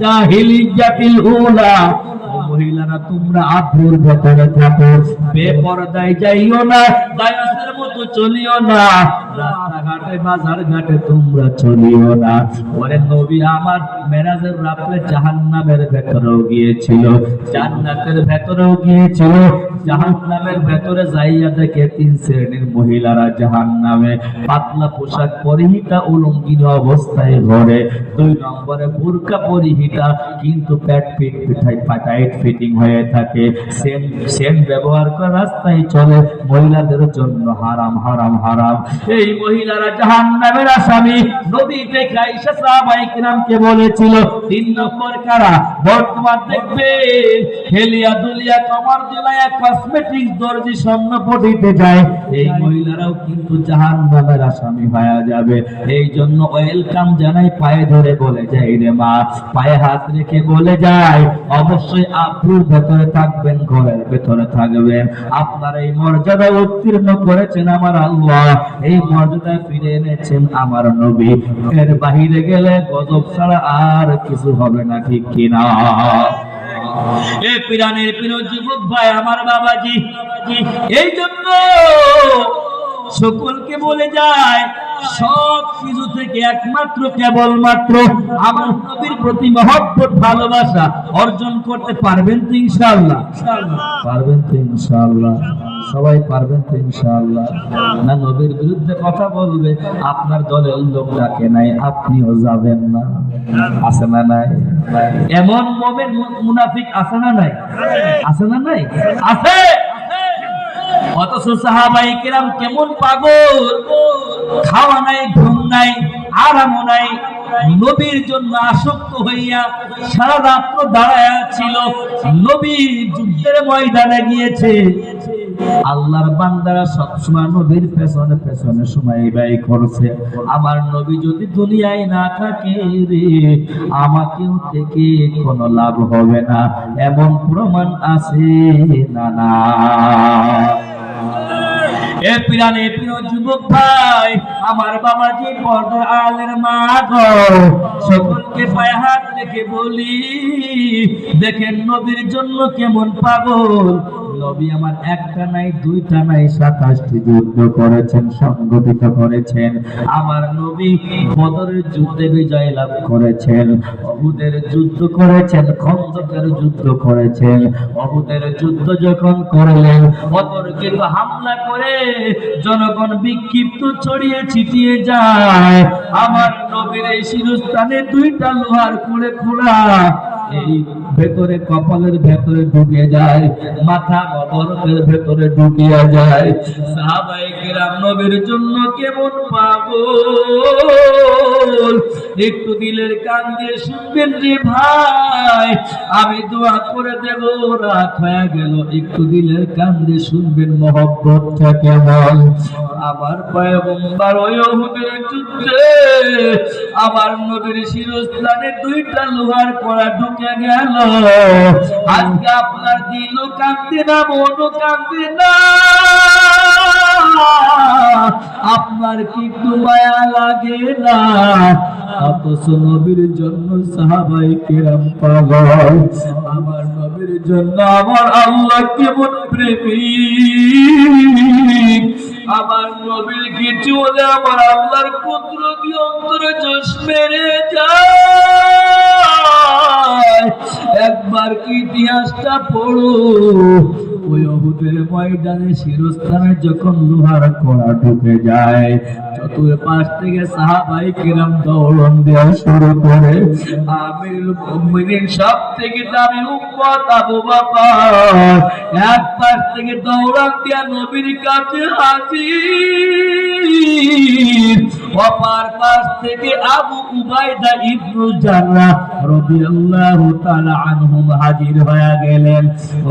জাহিলিয়াতিল উলা ও মহিলারা, তোমরা আব্রুর ভেতরে থাকো বেপরদায় যাইও না দায়াসের মতো চলিও না। রাস্তাঘাটে বাজার ঘাটে তোমরা চলিও না। নবী, আমার মেরাজের জাহান্নামের ভেতরেও গিয়েছিল। জান্নাতের ভেতরেও গিয়েছিল। জাহান্নামের ভেতরে যাইয়া দেখে তিন শ্রেণির মহিলারা জাহান্নামে। পাতলা পোশাক পরিহিতা অবস্থায় ঘরে। দুই নম্বরে বুরকা পরিহিতা, কিন্তু প্যাট পিট পিঠাই টাইট ফিটিং হয়ে থাকে। সেম সেম ব্যবহার করে রাস্তায় চলে। মহিলাদের জন্য হারাম হারাম হারাম। এই মহিলারা জাহান্নামের আসামি। নবী দেখে সাহাবায়ে কিরামকে বলেছিল, তিন নম্বর কারা? বর্তমান দেখবে, হেলিয়া দুলিয়া কমর দুলায়া কসমেটিক্স দর্জি স্বর্ণ পটিতে যায়। এই মহিলারাও কিন্তু জাহান্নামের আসামি হয়ে যাবে। এই জন্য ওয়েলকাম জানাই, পায়ে ধরে বলে, যাই রে মা, পায়ে হাত রেখে বলে যায়। অবশ্যই আপনির ভেতরে থাকবেন, ঘরের ভেতরে থাকবেন। আপনার এই মর্যাদা উত্তীর্ণ করেছেন আমার আল্লাহ। এই মর্যাদায় ফিরে এনেছেন আমার নবী। এর বাহিরে গেলে গজব ছাড়া আর কিছু হবে না, ঠিক কিনা? পিরানের প্রিয় যুবক ভাই, আমার বাবাজি, এই জন্য সকলকে বলে যায় সব কিছু থেকে একমাত্র কেবলমাত্র আমার নবীর প্রতি মহব্বত, ভালোবাসা অর্জন করতে পারবেন তো ইনশাআল্লাহ। পারবেন তো ইনশাআল্লাহ। সবাই পারবেন তো ইনশাআল্লাহ। না, নবীর বিরুদ্ধে কথা বলবে, আপনার দলের লোক ডাকে নাই, আপনিও যাবেন না। আছে না নাই? এমন মোমেন, মুনাফিক আছে না নাই? আছে না নাই? আছে! অথচ সাহাবাই কিরাম কেমন পাগল? খাওয়া নাই, ঘুম নাই আরাম নাই। নবীর জন্য আসক্ত হইয়া সারা রাত্র দাঁড়ায় ছিল। নবী যুদ্ধের ময়দানে গিয়েছে। আল্লাহর বান্দারা সবসময় নবীর পেছনে পেছনে সময় ব্যয় করছে। আমার নবী যদি দুনিয়ায় না থাকে রে, আমাকেও থেকে কোনো লাভ হবে না। এমন প্রমাণ আছে না না এ পিরানে প্রিয় যুবক ভাই, আমার বাবাজি পর্দার আলের মা গো, সকলকে পায়ে হাত রেখে বলি, দেখেন নবীর জন্য কেমন পাগল। নবী আমার একটা নাই, দুইটা নাই, সাতাশটি যুদ্ধ করেছেন, সংগঠিত করেছেন। আমার নবী বদরের যুদ্ধে বিজয় লাভ করেছেন, অহুদের যুদ্ধ করেছেন, খন্দকের যুদ্ধ করেছেন। অহুদের যুদ্ধ যখন করলেন, বদরকে তো হামলা করে জনগণ বিক্ষিপ্ত ছড়িয়ে ছিটিয়ে যায়। আমার নবীর এই শিরস্থানে দুইটা লোহার খুঁড়ে খোঁড়া এই ভেতরে কপালের ভেতরে ঢুকে যায়, মাথা বরফের ভেতরে ঢুকিয়া যায়। সাহাবাই কেরাম নবীর জন্য কেমন পাগল? একটু দিলের কান দিয়ে শুনবেন রে ভাই, আমি দোয়া করে দেব, রাত হয়ে গেল, একটু দিলের কান দিয়ে শুনবেন মহব্বতটা কেমন? আমার পয়গম্বর ওই অহুদের যুদ্ধে আমার নবীর শিরস্থানে দুইটা লোহার কড়া ঢুকে গেল। আজকে আপনার দিলও কাঁদতে না, মনও কাঁদতে না। আপনার কি একটু মায়া লাগে না? অথচ নবীর জন্য সাহাবাই কেরাম পাগল। আমার নবীর জন্য আমার আল্লাহ কেমন প্রেমিক? আমার নবীর কিছু হলে আমার আল্লাহর পুত্র কি অন্তরে জোশ মেরে যায় একবার কি ইতিহাসটা পড়ো? ওই অহুদের ময়দানে শিরস্থানে যখন লোহার কড়া ঢুকে যায় চতুর পাশ থেকে সাহাবাই কিরাম দৌড়ন দেওয়া শুরু করে। মুমিনিন সব থেকে দামি উম্মত আবু বকর। এক পাশ থেকে দৌড়ান দিয়া নবীর কাছে হাজির। থেকে আবু উবাইদা ইবনু জাররা রাদিয়াল্লাহু তাআলা আনহুম হাজির হয়ে গেলেন।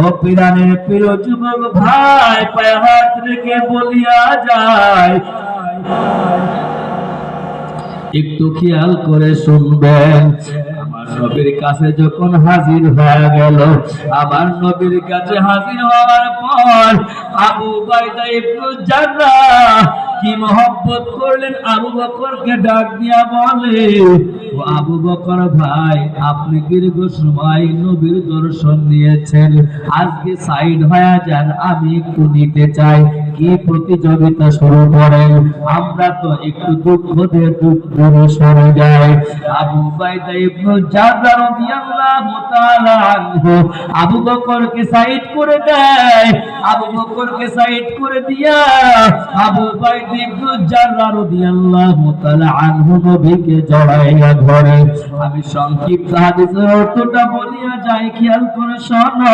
ও পিরানের প্রিয় যুবক ভাই, পায়ে হাত রেখে বলিয়া যায়, একটু খেয়াল করে শুনবেন নবীর কাছে যখন হাজির হয়ে গেল, আমার নবীর কাছে হাজির হওয়ার পর আবু বাইদা ইবনু জাররা কি মহব্বত করলেন? আবু বকরকে ডাক দিয়া বলে ও আবু বকর ভাই, আপনি দীর্ঘ সময় নবীর দর্শন নিয়েছেন। আজকে সাইড হয়ে যান, আমি একটু নিতে চাই। কি প্রতিযোগিতা শুরু করেন? আমরা তো একটু দুঃখ দিয়ে দুঃখ দূরে সরে যাই। আবু রাদিয়াল্লাহু তাআলা আবু বকরকে সাইড করে দেয়। আবু বকরকে সাইড করে দিয়া আবু বাইদা ইবনু জাররা রাদিয়াল্লাহু তাআলা আনহু নবীকে জড়াইয়া আমি সংক্ষিপ্ত হাদিসের অর্থটা বলিয়া যাই, খেয়াল করে শোনো।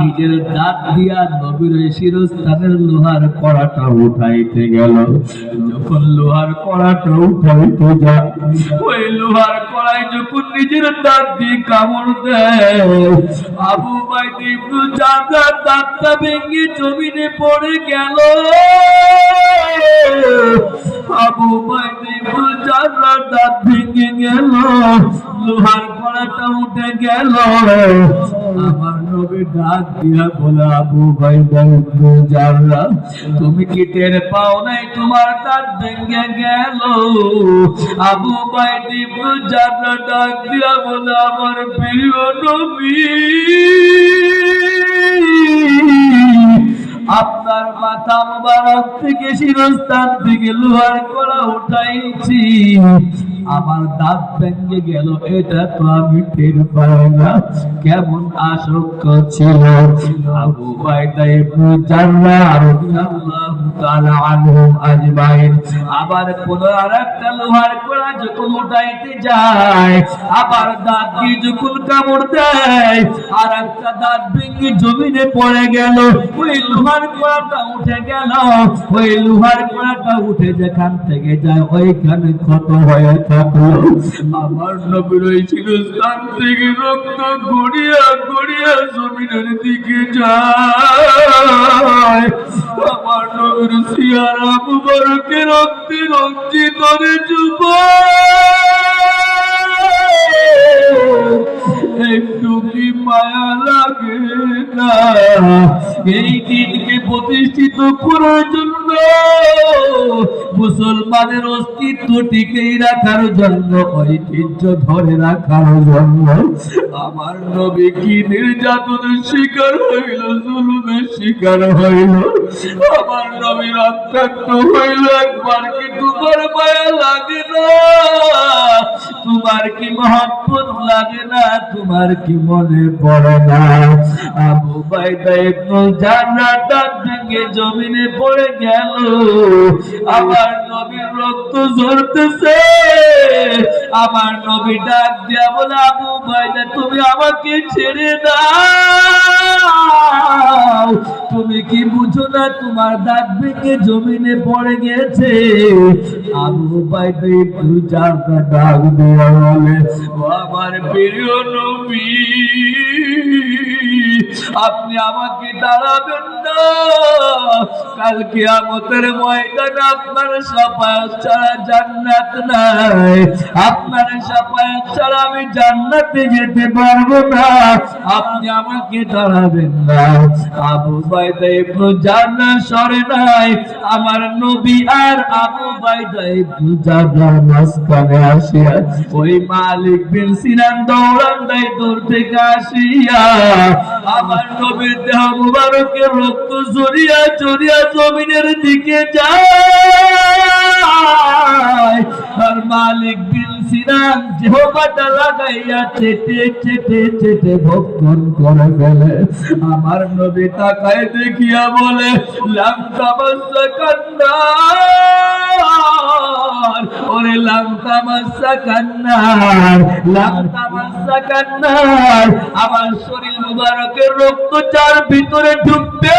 নিজের লোহার কড়াটা উঠাইতে গেল। যখন লোহার কড়াটা উঠাইতে যায়, ওই লোহার কড়াই যখন নিজের কামড় দেয়, আবু দাঁতটা ভেঙে জমিনে পড়ে গেল। আবু ভাই ইবনু জাররা দাঁত ভেঙে গেল, লোহার কড়াটা উঠে গেল। আমার নবী ডাক দিয়া বলে আবু ভাই জাররা তুমি কি টের পাও নাই তোমার দাঁত ভেঙে গেল? আবু ভাই ইবনু জাররা ডাক দিয়া বলে আমার প্রিয় নবী। আপনার মাথা মোবারক থেকে শিরস্থান থেকে লোহার কড়া উঠাইছি। আমার দাঁত ভেঙে গেল, এটা তো আমি টের পাই না। কেমন আসক্ত ছিল? আবু বাইদা ইবনু জাররা রাদিয়াল্লাহু তাআলা আনহুম আজমাইন। আবার কোন আরেকটা লোহার কড়া যখন উঠাইতে যায়, আবার দাঁত দিয়ে যখন কামড় দেয় আর একটা দাঁত ভেঙে জমিনে পড়ে গেল। ওই লোহার কড়াটা উঠে গেল। ওই লোহার কড়াটা উঠে যেখান থেকে যায়, ওইখানে ক্ষত হয়ে আমার নবীর ওই শিরস্থান থেকে রক্ত গড়িয়া গড়িয়া জমিনের দিকে যায়। আমার নবীর সিয়ারা মুবারকের রক্তে রঞ্জিত রে একটু কি মায়া লাগে না? এই দিনকে প্রতিষ্ঠিত করার জন্য মুসলমানের অস্তিত্ব টিকেই রাখার জন্য, ঐতিহ্য ধরে রাখার জন্য। আমার নবী কি নির্যাতনের শিকার হইল, জুলুমের শিকার হইল? আমার নবী রক্তাক্ত হইল, একবার কি তোমার মায়া লাগে না? তোমার কি মহব্বত লাগে না? তোমার কি মনে পড়ে না? আবু বাইদা ইবনু দাঁত ভেঙে জমিনে পড়ে গেল। আমার নবীর রক্ত ঝরতেছে। আমার নবী ডাক দিয়া বলে, আবু বাইদা তুমি আমাকে ছেড়ে দাও। তুমি কি বুঝো না তোমার দাঁত ভেঙে জমিনে পড়ে গেছে আবু বাইদা ইবনু জাররা ডাক দিয়া বলে, ও আমার প্রিয় নবী, আপনি আমাকে দাঁড়াবেন না। কালকে আমতের ময়দানে আপনার সাফায়াত ছাড়া জান্নাত নাই। আপনার সাফায়াত ছাড়া আমি জান্নাতে যেতে পারব না। আপনি আমাকে দাঁড়াবেন না। আবু বাইদা ইবনু জান্নাত সরে নাই। আমার নবী আর আবু বাইদা ইবনু জান্নাত মাঝখানে আসিয়া ওই মালিক বিন সিনান দৌড়ান দেয় দূর থেকে আসিয়া। আমার নবীর দেহ মুবারকের রক্ত জড়িয়া জড়িয়া জমিনের দিকে যায়। মালিক বিন সিনান, জেহবাটা লাগাইয়া চেটে চেটে চেটে ভক্ষণ করে ফেলে। আমার নবী তাকায় দেখিয়া বলে, লাম তামাসা কান্নার। ওরে, লাম তামাসা কান্নার, লাম তামাসা কান্নার। আমার শরীর মুবারকের রক্ত চার ভিতরে ঢুকবে।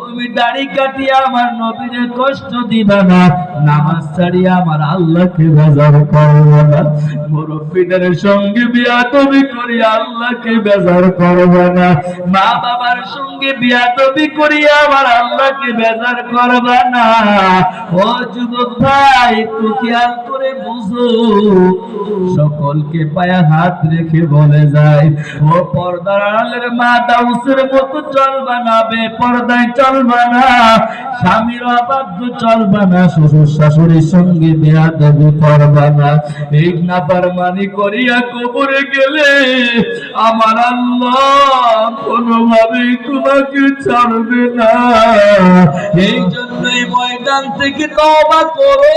তুমি দাড়ি কাটিয়ে আমার নবীরে কষ্ট দিবা না। নামাজ ছাড়িয়ে আমার আল্লাহকে বেজার করব না। মুরব্বীদের সঙ্গে বিয়া তুমি করি, আল্লাহকে বেজার করব না। মা বাবার সঙ্গে বিয়া তুমি করি, আমার আল্লাহকে বেজার করবা না। ও যুবক ভাই, একটু খেয়াল করে সকলকে পায়ে হাত রেখে বলে যায় ও পর্দার মা দাউসের মতো চলবা না বেপর্দায় চলবা না স্বামীর অবাধ্য চলবা না শ্বশুর শাশুড়ির সঙ্গে বিয়া দেবী করবা না এই নাপার মানি করিয়া কবরে গেলে আমার আল্লাহ কোনোভাবে তোমাকে ছাড়বে না। এই জন্যই ময়দান থেকে তবা করো।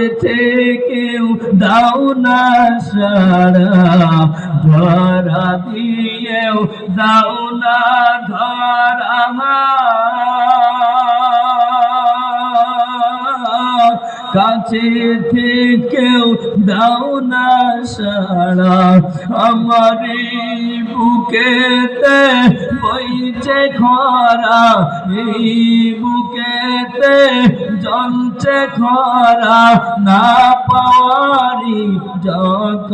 দাও সারা ধরা দিয়েও দাও ধরা কাছে থেকেও দাও না সারা আমার বুকেতে বইছে খরা এই বুকেতে জলছে খরা না পাওয়ারি যত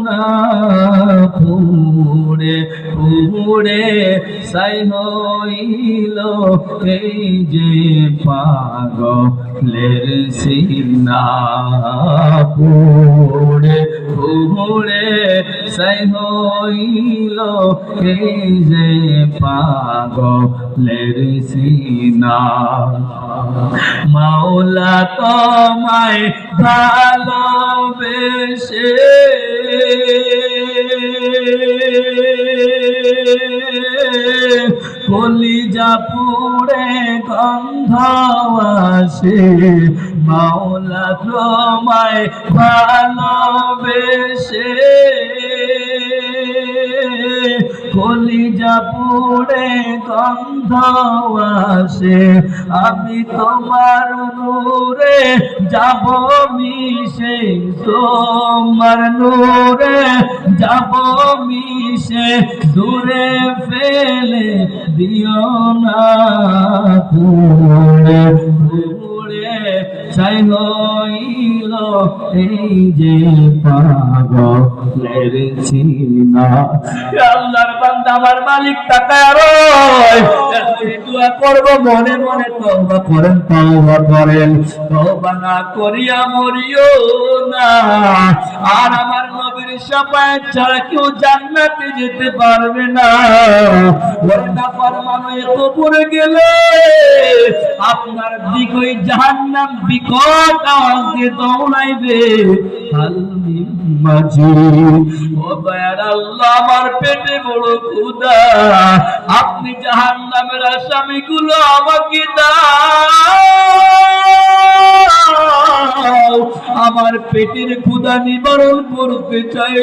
না পুড়ে সাই হইল এই যে পাগলের সিনা পুড়ে পুড়ে সাই হইল এই যে পাগলের সিনা মাওলা তোমায় ভালোবেসে। কলিজা পুড়ে গন্ধ আসে মাওলা তোমায় ভালোবেসে। কলিজা পুড়ে গন্ধ আসে। আমি তোমার নূরে যাব মিশে, তোমার নূরে যাব মিশে। দূরে ফেলে দিও না হইল এই যে পাগলের আল্লাহর বান্দা আমার মালিক, তাকায় দোয়া করব, মনে মনে তওবা করেন তওবা করেন। তওবা না করিয়া মরিও না। আর আমার নবীর শাফায়াত ছাড়া কেউ জান্নাতে যেতে পারবে না। ওই না ফরমানো কবরে গেলে আপনার দিক ওই জাহান্নাম দিয়ে দৌড়াইবে আমার পেটে বড় আপনি জাহান্নামের আসামিগুলো আমাকে দাও। আমার পেটের ক্ষুধা নিবারণ করতে চাই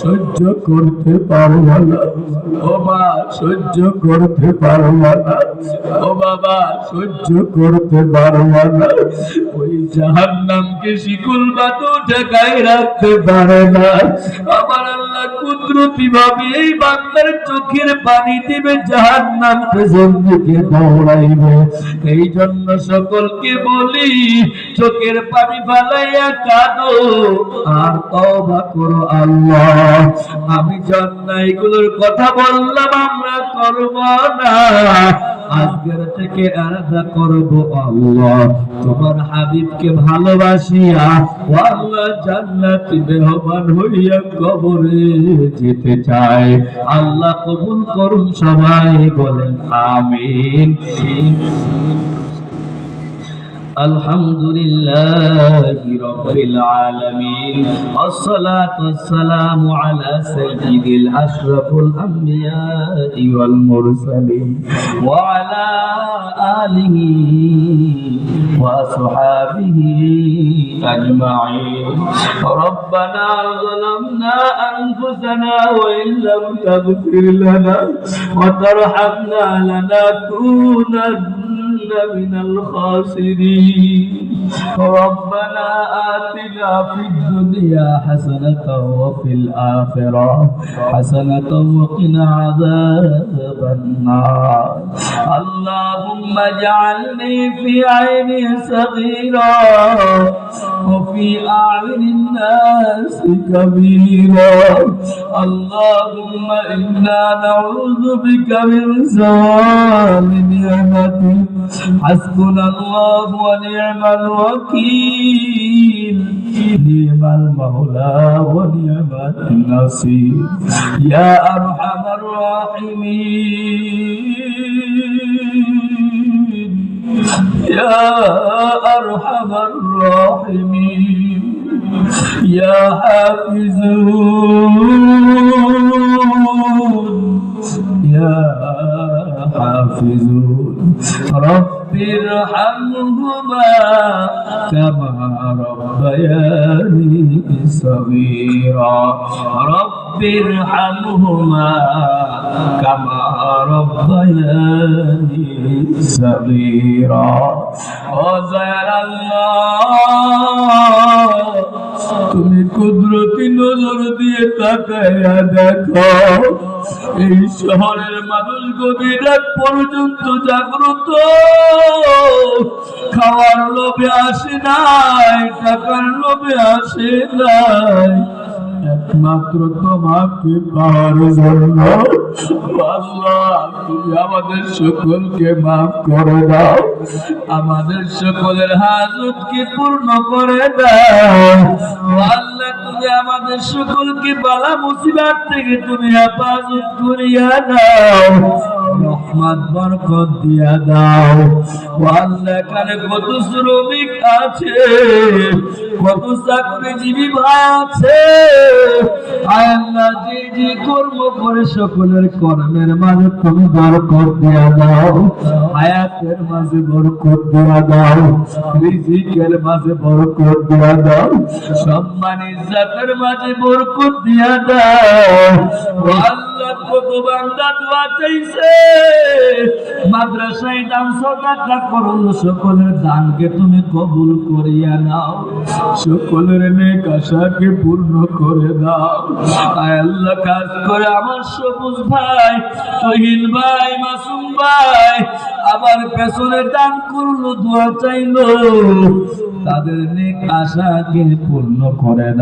সহ্য করতে পারব না। ও মা, সহ্য করতে পারব না। ও বাবা, সহ্য করতে পারব না। ওই জাহান নামকে শিকুল বাতু ঠেকায় রাখতে পারে না। আমার আল্লাহ কুদরতি ভাবে এই বান্দার চোখের পানি দিবে জাহান নামকে জন্মকে দৌড়াইবে। এই জন্য সকলকে বলি, চোখের পানি ফালাইয়া কাঁদো। আর তওবা করো আল্লাহ। আমি জন্নাইগুলোর কথা বললাম, আমরা করব না। আজকের থেকে আলাদা করব আল্লাহ। তোমার হাবিবকে ভালোবাসিয়া আল্লাহ, জান্নাতি মেহমান হইয়া কবরে যেতে চায় আল্লাহ কবুল করুন সবাই, বলেন আমিন। الحمد لله رب العالمين الصلاة والسلام على سيد الأشرف الأنبياء والمرسلين وعلى آله وأصحابه أجمعين. ربنا ظلمنا أنفسنا وإن لم تغفر لنا وترحمنا لنكونن من الخاسرين. ربنا آتنا في الدنيا حسنة وفي الآخرة حسنة وقنا عذاب النار. اللهم اجعلني في عيني صغيرا وفي أعين الناس كبيرا. اللهم إنا نعوذ بك من زوال نعمتك حسبنا الله ونعم الوكيل. نعم المولى ونعم النصير. يا أرحم الراحمين. يا أرحم الراحمين. يا حافظون. يا حافظون. رب ارحمهما كما ربياني صغيرا. رب ارحمهما كما ربياني صغيرا. وزير الله তুমি কুদরতি নজর দিয়ে তাকাইয়া দেখো, এই শহরের মানুষ গভীর পর্যন্ত জাগ্রত। খাওয়ার লোভে আসে নাই, টাকার লোভে আসে নাই। একমাত্র তোমাকে পাওয়ার তুমি আমাদের সকলকে মাফ করে দাও। আমাদের সকলের হাজতকে পূর্ণ করে দাও। আল্লাহ তুমি আমাদের সকলকে বালা মুসিবত থেকে তুমি হেফাজত করিয়া রহমত, বরকত দিয়া দাও। আল্লাহ এখানে কত শ্রমিক আছে, কত ভাই আছে। আল্লাহ, যে যে কর্ম করে সকলের কর্মের মাঝে তুমি বরকত দিয়া দাও। হায়াতের মাঝে বরকত দিয়া দাও। রিজিকের মাঝে বরকত দিয়া দাও। সম্মান ইজ্জতের মাঝে বরকত দিয়া দাও। আল্লাহ, কত বান্দা দোয়া চাইছে। মাদ্রাসায় দান সদাকা করল সকলের দানকে তুমি কবুল করিয়া নাও। সকলের নেক আশাকে পূর্ণ করে দাও। আয় আল্লাহ, কাজ করে আমার সবুজ ভাই, তহিন ভাই, মাসুম ভাই আবার পেছনে দান করল, দোয়া চাইলো। তাদের নেক আশাকে পূর্ণ করে দাও।